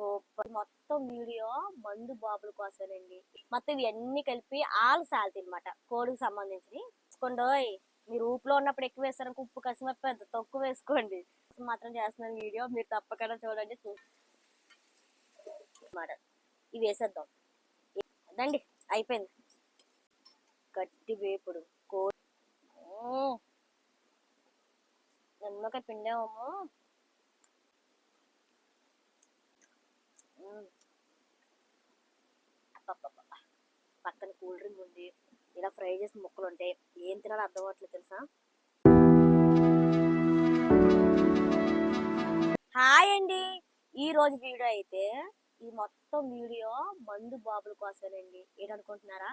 Super. మొత్తం video మందు బాబుల కోసమేనండి మొత్తం ఇవన్నీ కలిపి ఆల్ సాల్తీ అనమాట కోడికి సంబంధించి కొండోయ్ మీరు ఊపులో ఉన్నప్పుడు ఎక్కువ వేస్తారు ఉప్పు కసిమప్ప పెద్ద తక్కువ వేసుకోండి. మాత్రం చేస్తున్నాను వీడియో. మీరు తప్పకుండా చూడండి. అనమాట ఇవి వేసేద్దాం. అదండి అయిపోయింది. గట్టి వేపుడు. కోడి. నిమ్మకాయ పిండేమో అబ్బబ్బబ్బ. పక్కన కూల్ డ్రింక్ ఉంది. ఇలా ఫ్రై చేసిన ముక్కలు ఉంటాయి ఏం తినాలో అర్థం అవ్వట్లేదు తెలుసా? హాయ్ అండి. ఈ రోజు వీడియో అయితే ఈ మొత్తం వీడియో మందు బాబుల కోసమేనండి. ఏంటనుకుంటున్నారా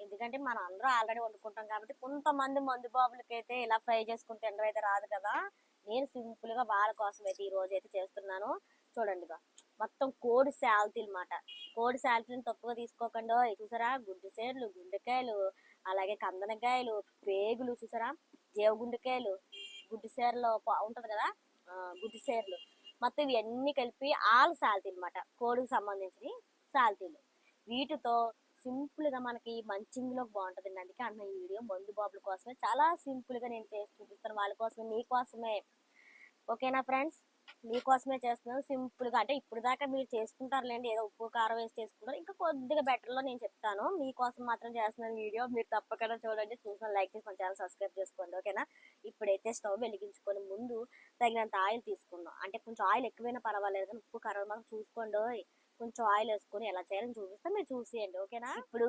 ఎందుకంటే మనం అందరూ ఆల్రెడీ వండుకుంటాం కాబట్టి కొంతమంది మందు బాబులకైతే ఇలా ఫ్రై చేసుకుని తినడం అయితే రాదు కదా. నేను సింపుల్గా వాళ్ళ కోసం అయితే ఈ రోజు అయితే చేస్తున్నాను. చూడండి మొత్తం కోడి శాలతీలు అనమాట కోడి శాలతీలను తక్కువ తీసుకోకుండా. చూసారా? గుడ్డు సేర్లు గుండెకాయలు అలాగే కందనకాయలు పేగులు చూసారా? జీవగుండెకాయలు గుడ్డు సేర్లో ఉంటుంది కదా? గుడ్డు సేర్లు. మొత్తం ఇవన్నీ కలిపి ఆల్ సాల్తీలు అనమాట కోడికి సంబంధించి సాల్తీలు వీటితో సింపుల్గా మనకి మంచింగ్లో బాగుంటుందండి. అందుకే అన్న ఈ వీడియో మందు బాబుల కోసమే. చాలా సింపుల్గా నేను చేసి చూపిస్తాను. వాళ్ళ కోసమే మీకోసమే ఓకేనా ఫ్రెండ్స్? మీకోసమే చేస్తున్నాను. సింపుల్గా అంటే ఇప్పుడు దాకా మీరు చేసుకుంటారులేండి. ఏదో ఉప్పు కారం వేసి చేసుకుంటారు. ఇంకా కొద్దిగా బెటర్లో నేను చెప్తాను. మీకోసం మాత్రం చేస్తున్నాను వీడియో మీరు తప్పకుండా చూడండి. చూసిన లైక్ చేసి మన ఛానల్ సబ్స్క్రైబ్ చేసుకోండి. ఓకేనా? ఇప్పుడైతే స్టవ్ వెలిగించుకొని ముందు తగినంత ఆయిల్ తీసుకుందాం. అంటే కొంచెం ఆయిల్ ఎక్కువైనా పర్వాలేదు కానీ ఉప్పు కారం మాత్రం చూసుకోండి. కొంచెం ఆయిల్ వేసుకొని ఎలా చేయాలని చూపిస్తే. మీరు చూసేయండి. ఓకేనా? ఇప్పుడు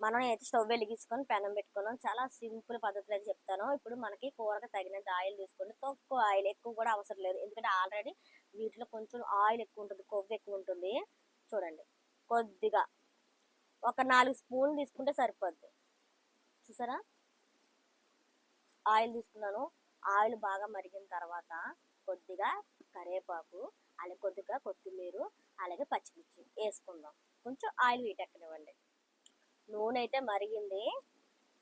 మనం అయితే స్టవ్ వెలిగించుకొని పెనం పెట్టుకున్నాం చాలా సింపుల్ పద్ధతులు అయితే చెప్తాను. ఇప్పుడు మనకి కూరకు తగినంత ఆయిల్ తీసుకోండి. తక్కువ ఆయిల్ ఎక్కువ కూడా అవసరం లేదు. ఎందుకంటే ఆల్రెడీ వీటిలో కొంచెం ఆయిల్ ఎక్కువ ఉంటుంది కొవ్వు ఎక్కువ ఉంటుంది. చూడండి కొద్దిగా ఒక నాలుగు స్పూన్లు తీసుకుంటే సరిపోద్ది. చూసారా? ఆయిల్ తీసుకున్నాను. ఆయిల్ బాగా మరిగిన తర్వాత కొద్దిగా కరివేపాకు అలాగే కొద్దిగా కొత్తిమీర అలాగే పచ్చిమిర్చి వేసుకుందాం. కొంచెం ఆయిల్ వీటెక్కనివ్వండి నూనె అయితే మరిగింది.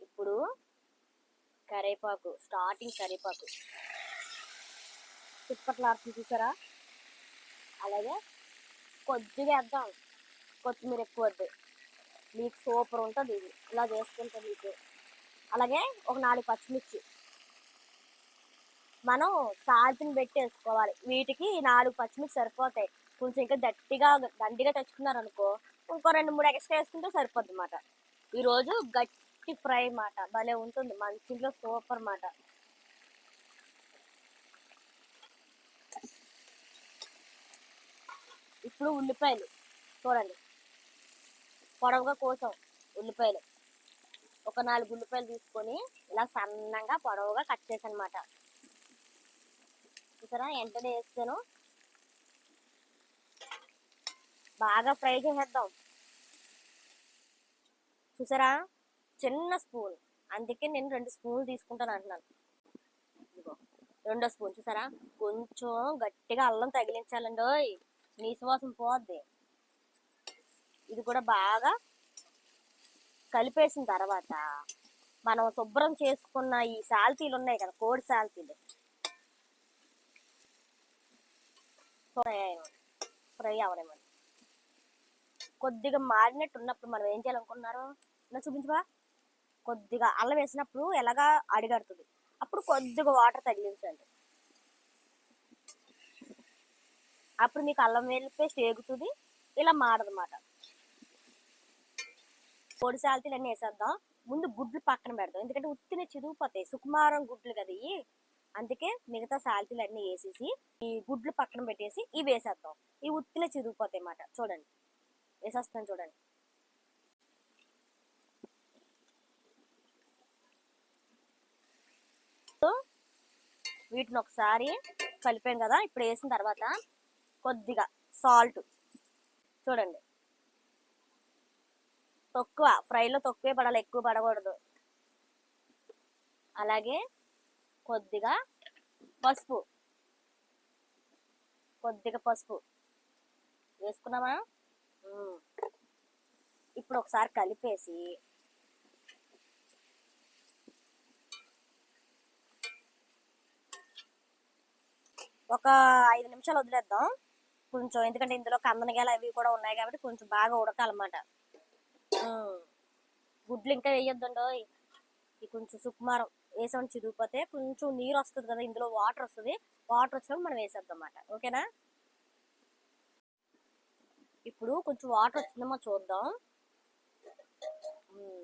ఇప్పుడు కరివేపాకు స్టార్టింగ్ కరివేపాకు. చుప్పట్లాడుతుంది చూసారా? అలాగే కొద్దిగా వేద్దాం. కొత్తిమీర ఎక్కువ వద్దు. మీకు సూపర్ ఉంటుంది ఇది. ఇలా చేసుకుంటే మీకు. అలాగే ఒక నాలుగు పచ్చిమిర్చి. మనం సాల్ట్ని పెట్టి వేసుకోవాలి. వీటికి ఈ నాలుగు పచ్చిమిర్చి సరిపోతాయి. కొంచెం ఇంకా గట్టిగా దండిగా తెచ్చుకున్నారు అనుకో ఇంకో రెండు మూడు ఎక్స్ట్రా వేసుకుంటే సరిపోద్ది అన్నమాట ఈరోజు గట్టి ఫ్రై మాట భలే ఉంటుంది. మంచిగా సూపర్ మాట ఇప్పుడు ఉల్లిపాయలు. చూడండి. పొడవుగా కోసం ఉల్లిపాయలు. ఒక నాలుగు ఉల్లిపాయలు తీసుకొని ఇలా సన్నగా పొడవుగా కట్ చేసానమాట చూసారా? వెంటనే వేస్తాను బాగా ఫ్రై చేసేద్దాం. చూసారా? చిన్న స్పూన్. అందుకే నేను రెండు స్పూన్లు తీసుకుంటాను అంటున్నాను. ఇదిగో రెండో స్పూన్ చూసారా? కొంచెం గట్టిగా అల్లం తగిలించాలండి ఓయ్ నీసువాసన పోద్ది. ఇది కూడా బాగా కలిపేసిన తర్వాత మనం శుభ్రం చేసుకున్న ఈ సాల్తీలు ఉన్నాయి కదా కోడి సాల్తీలు. ఫ్రై అయ్యాయి ఫ్రై కొద్దిగా మారినట్టు ఉన్నప్పుడు మనం ఏం చేయాలనుకున్నారు నా చూపించవా? కొద్దిగా అల్లం వేసినప్పుడు ఎలాగా అడిగడుతుంది. అప్పుడు కొద్దిగా వాటర్ తగిలించండి. అప్పుడు మీకు అల్లం వెల్లి పేస్ట్ ఏగుతుంది ఇలా మారదన్నమాట. పొడి సాల్తీలు అన్నీ వేసేద్దాం. ముందు గుడ్లు పక్కన పెడదాం. ఎందుకంటే ఉత్తిన చిరిగిపోతాయి. సుకుమారం గుడ్లు కదా ఇవి. అందుకే మిగతా సాల్తీలు అన్నీ వేసేసి ఈ గుడ్లు పక్కన పెట్టేసి ఇవి వేసేద్దాం. ఈ ఉత్తిన చిరిగిపోతాయి అన్నమాట. చూడండి. వేసేస్తాను చూడండి. సో, వీటిని ఒకసారి కలిపాం కదా ఇప్పుడు వేసిన తర్వాత కొద్దిగా సాల్ట్ చూడండి. తక్కువ ఫ్రైలో తక్కువే పడాలి ఎక్కువ పడకూడదు. అలాగే కొద్దిగా పసుపు కొద్దిగా పసుపు. వేసుకున్నామా ఇప్పుడు ఒకసారి కలిపేసి ఒక ఐదు నిమిషాలు వదిలేద్దాం. కొంచెం ఎందుకంటే ఇందులో కందనగాయలు అవి కూడా ఉన్నాయి కాబట్టి కొంచెం బాగా ఉడకాలన్నమాట. గుడ్లు ఇంకా వేయొద్దండో ఇది కొంచెం సుకుమారం వేసామని చిరిగిపోతే కొంచెం నీరు వస్తుంది కదా ఇందులో వాటర్ వస్తుంది. వాటర్ వచ్చినప్పుడు మనం వేసేద్దాం అన్నమాట. ఓకేనా? ఇప్పుడు కొంచెం వాటర్ వచ్చిందేమో చూద్దాం.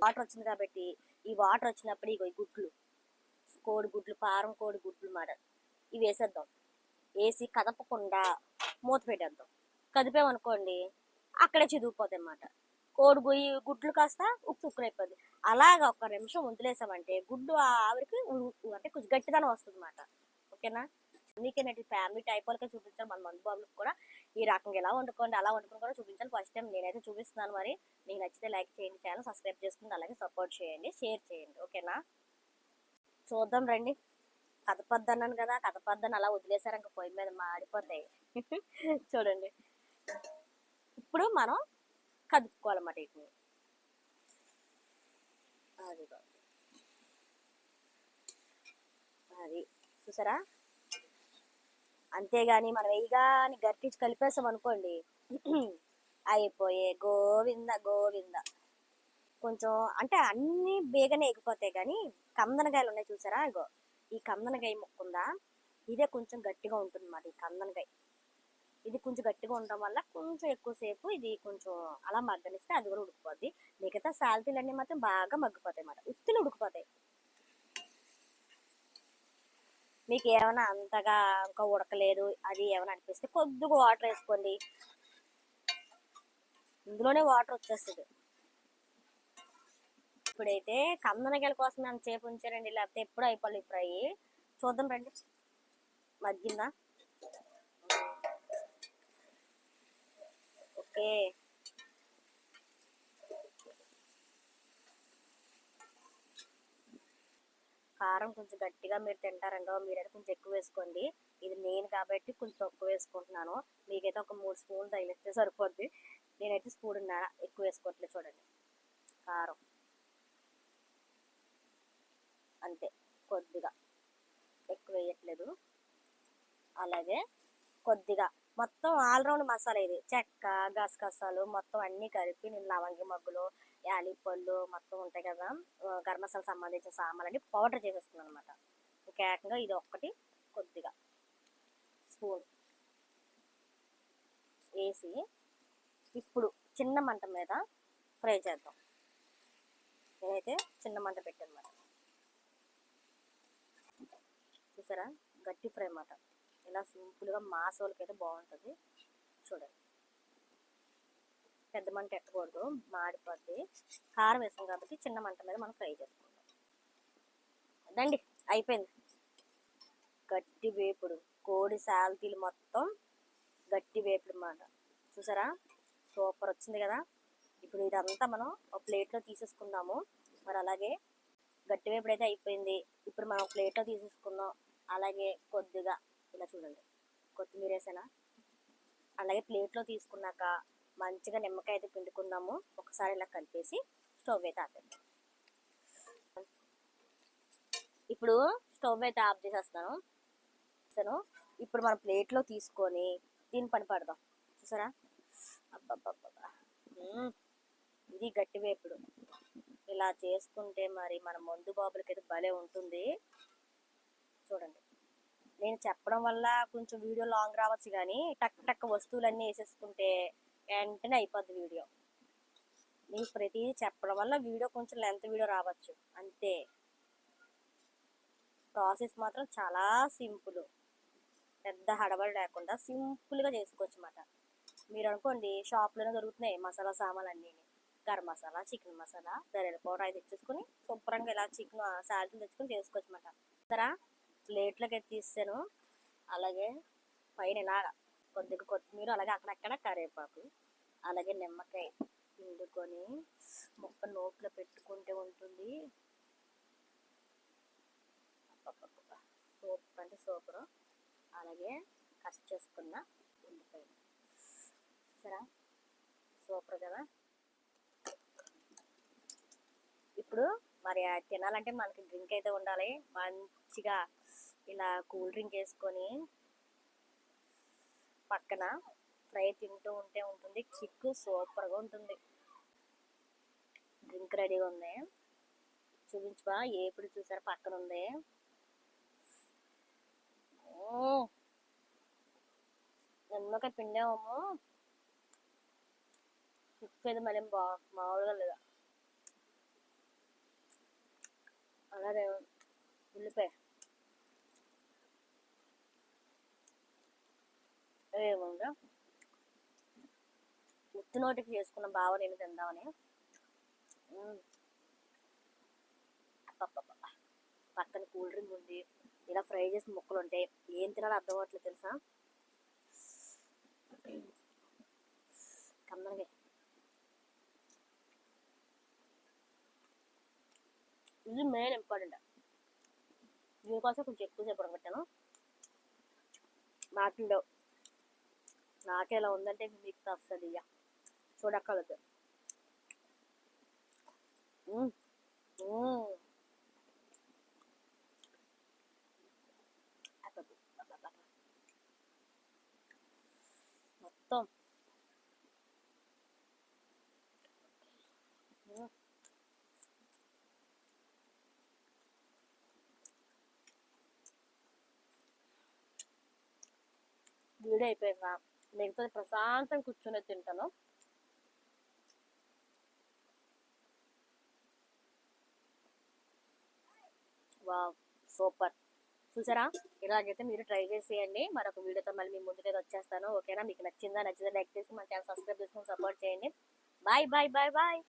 వాటర్ వచ్చింది కాబట్టి ఈ వాటర్ వచ్చినప్పుడు ఇగో ఈ గుడ్లు కోడి గుడ్లు పారం కోడి గుడ్లు మాట ఇవి వేసేద్దాం. వేసి కదపకుండా మూత పెట్టేద్దాం. కదిపామనుకోండి అక్కడే చిదిగిపోతాయి అన్నమాట కోడి పోయి గుడ్లు కాస్త ఉక్కు ఉక్కురైపోద్ది అలాగ ఒక నిమిషం వదిలేసామంటే గుడ్డు ఆవిరికి అంటే కొంచెం గట్టిదనం వస్తుంది అన్నమాట ఓకేనా అందుకేనండి ఫ్యామిలీ టైప్ వాళ్ళకే చూపించాను మన మందు బాబులకు కూడా. ఈ రకంగా ఎలా వండుకోండి అలా వండుకొని కూడా చూపించాను ఫస్ట్ టైం నేనైతే చూపిస్తున్నాను మరి. మీకు నచ్చితే లైక్ చేయండి ఛానల్ సబ్స్క్రైబ్ చేసుకుని అలాగే సపోర్ట్ చేయండి షేర్ చేయండి. ఓకేనా చూద్దాం రండి. కథపద్దు అన్నాను కదా కథపద్దని అలా వదిలేసారు ఇంకా పొయ్యి మీద మాడిపోతాయి. చూడండి. ఇప్పుడు మనం కదుపుకోవాలన్నమాట వీటిని. అదిగో. అది చూసారా? అంతేగాని మనం వేయగాని గట్టించి కలిపేసాం అనుకోండి. అయిపోయే గోవింద గోవింద. కొంచెం అంటే అన్ని బేగనే ఎగిపోతాయి కానీ కందనకాయలు ఉన్నాయి చూసారా? ఇగో ఈ కందనకాయ ముక్కుందా? ఇదే కొంచెం గట్టిగా ఉంటుంది అన్నమాట ఈ కందనకాయ ఇది కొంచెం గట్టిగా ఉండడం వల్ల కొంచెం ఎక్కువసేపు ఇది కొంచెం అలా మగ్గనిస్తే అది కూడా ఉడికిపోద్ది. మిగతా సాల్తీలన్నీ మాత్రం బాగా మగ్గిపోతాయి అన్నమాట ఉత్తిని ఉడికిపోతాయి. మీకు ఏమైనా అంతగా ఇంకా ఉడకలేదు అది ఏమైనా అనిపిస్తే కొద్దిగా వాటర్ వేసుకోండి. ఇందులోనే వాటర్ వచ్చేస్తుంది. ఇప్పుడైతే కందనగల కోసం మేము చేపు ఉంచారండి లేకపోతే ఎప్పుడు అయిపోయి ఫ్రై. చూద్దాం రండి. మగ్గిందా? ఓకే. కారం కొంచెం గట్టిగా మీరు తింటారండో మీరైతే కొంచెం ఎక్కువ వేసుకోండి. ఇది నేను కాబట్టి కొంచెం తక్కువ వేసుకుంటున్నాను. మీకైతే ఒక మూడు స్పూన్లు తగిలిస్తే సరిపోద్ది. నేనైతే స్పూన్ ఎక్కువ వేసుకోవట్లేదు చూడండి. కారం. అంతే. కొద్దిగా. ఎక్కువ వేయట్లేదు. అలాగే కొద్దిగా. మొత్తం ఆల్రౌండ్ మసాలా ఇది. చెక్క గసగసాలు మొత్తం అన్నీ కలిపి నేను లవంగి మగ్గులు యాలిపళ్ళు మొత్తం ఉంటాయి కదా గరం మసాలా సంబంధించిన సామాన్లన్నీ పౌడర్ చేసేస్తున్నాను అనమాట ఇంకా ఏకంగా ఇది ఒక్కటి కొద్దిగా. స్పూన్. వేసి ఇప్పుడు చిన్న మంట మీద ఫ్రై చేద్దాం. నేనైతే చిన్న మంట పెట్టాను చూసారా? గట్టి ఫ్రై అన్నమాట. ఇలా సింపుల్గా మాసోలకి అయితే బాగుంటుంది. చూడండి. పెద్ద మంట ఎట్టకూడదు మాడిపోద్ది. కారం వేసాం కాబట్టి చిన్న మంట మీద మనం ఫ్రై చేసుకుంటాం అదండి అయిపోయింది. గట్టి వేపుడు కోడి సాల్తీలు మొత్తం గట్టి వేపుడు అన్నమాట. చూసారా? సూపర్ వచ్చింది కదా? ఇప్పుడు ఇదంతా మనం ఒక ప్లేట్లో తీసేసుకుందాము. మరి అలాగే గట్టి వేపుడు అయితే అయిపోయింది. ఇప్పుడు మనం ప్లేట్లో తీసేసుకుందాం. అలాగే కొద్దిగా ఇలా చూడండి. కొత్తిమీర వేసేనా? అలాగే ప్లేట్లో తీసుకున్నాక మంచిగా నిమ్మకాయ అయితే పిండుకుందాము ఒకసారి ఇలా కలిపేసి స్టవ్ అయితే ఆపేద్దాం ఇప్పుడు స్టవ్ అయితే ఆఫ్ చేసేస్తాను. చేస్తాను ఇప్పుడు మనం ప్లేట్లో తీసుకొని దీని పని పడదాం. చూసారా? అబ్బబ్బబ్బా ఇది గట్టివే ఇప్పుడు ఇలా చేసుకుంటే మరి మన మందు బాబులకి అయితే భలే ఉంటుంది. చూడండి. నేను చెప్పడం వల్ల కొంచెం వీడియో లాంగ్ రావచ్చు కానీ టక్ టక్ వస్తువులన్నీ వేసేసుకుంటే వెంటనే అయిపోద్ది వీడియో. నేను ప్రతిదీ చెప్పడం వల్ల వీడియో కొంచెం లెంత్ వీడియో రావచ్చు. అంతే. ప్రాసెస్ మాత్రం చాలా సింపుల్. పెద్ద హడబడి లేకుండా సింపుల్గా చేసుకోవచ్చు అన్నమాట మీరు అనుకోండి షాప్లోనే దొరుకుతున్నాయి మసాలా సామాన్లు అన్నీ గరం మసాలా చికెన్ మసాలా ధనియాల పౌడర్ అయితే తెచ్చేసుకుని శుభ్రంగా ఇలా చికెన్ సాల్ట్ తెచ్చుకొని చేసుకోవచ్చు అన్నమాట సరా ప్లేట్లోకి తీస్తాను అలాగే పైన ఇలాగా కొద్దిగా కొత్తిమీర అలాగే అక్కడక్కడ కరివేపాకు అలాగే నిమ్మకాయ పిండుకొని ముక్క నోట్లో పెట్టుకుంటే ఉంటుంది. అబ్బబ్బబ్బబ్బా. సూపర్ అంటే సూపర్. అలాగే కట్ చేసుకున్న ఉల్లిపాయ సరే? సూపర్ కదా? ఇప్పుడు మరి తినాలంటే మనకి డ్రింక్ అయితే ఉండాలి. మంచిగా ఇలా కూల్ డ్రింక్ వేసుకొని పక్కన ఫ్రై తింటూ ఉంటే ఉంటుంది. చిక్కు సూపర్గా ఉంటుంది. డ్రింక్ రెడీగా ఉంది. చూపించబా ఎప్పుడు చూసారు? పక్కన ఉంది. మ్మ్. నిమ్మకాయ పిండామో కిక్ అయితే మళ్ళీ బా మామూలుగా లేదా? అలాగే ఉల్లిపాయ. ఏముందా ఉత్తి నోటికి చేసుకున్న బావ నేను తిందామని? పక్కన కూల్ డ్రింక్ ఉంది. ఇలా ఫ్రై చేసిన ముక్కలు ఉంటాయి. ఏం తినాలో అర్థం అవ్వట్లేదు తెలుసా? కమ్మగా ఇది మెయిన్ ఇంపార్టెంట్ దీనికోసం కొంచెం ఎక్కువసేపు పెట్టాను మాట్లాడవు నాకే ఇలా ఉందంటే మీకు తస్తుంది ఇక చూడక్కలదు మొత్తం. వీడైపోయిందా? మిగతా ప్రశాంతం కూర్చొని తింటాను. వావ్! సూపర్. చూసారా? ఇలాగైతే మీరు ట్రై చేసేయండి. మరొక వీడియోతో మళ్ళీ మీ ముందుకైతే వచ్చేస్తాను. ఓకేనా? మీకు నచ్చిందా? నచ్చిందా లైక్ చేసి మన ఛానల్ సబ్స్క్రైబ్ చేసుకుని సపోర్ట్ చేయండి. Bye bye bye bye!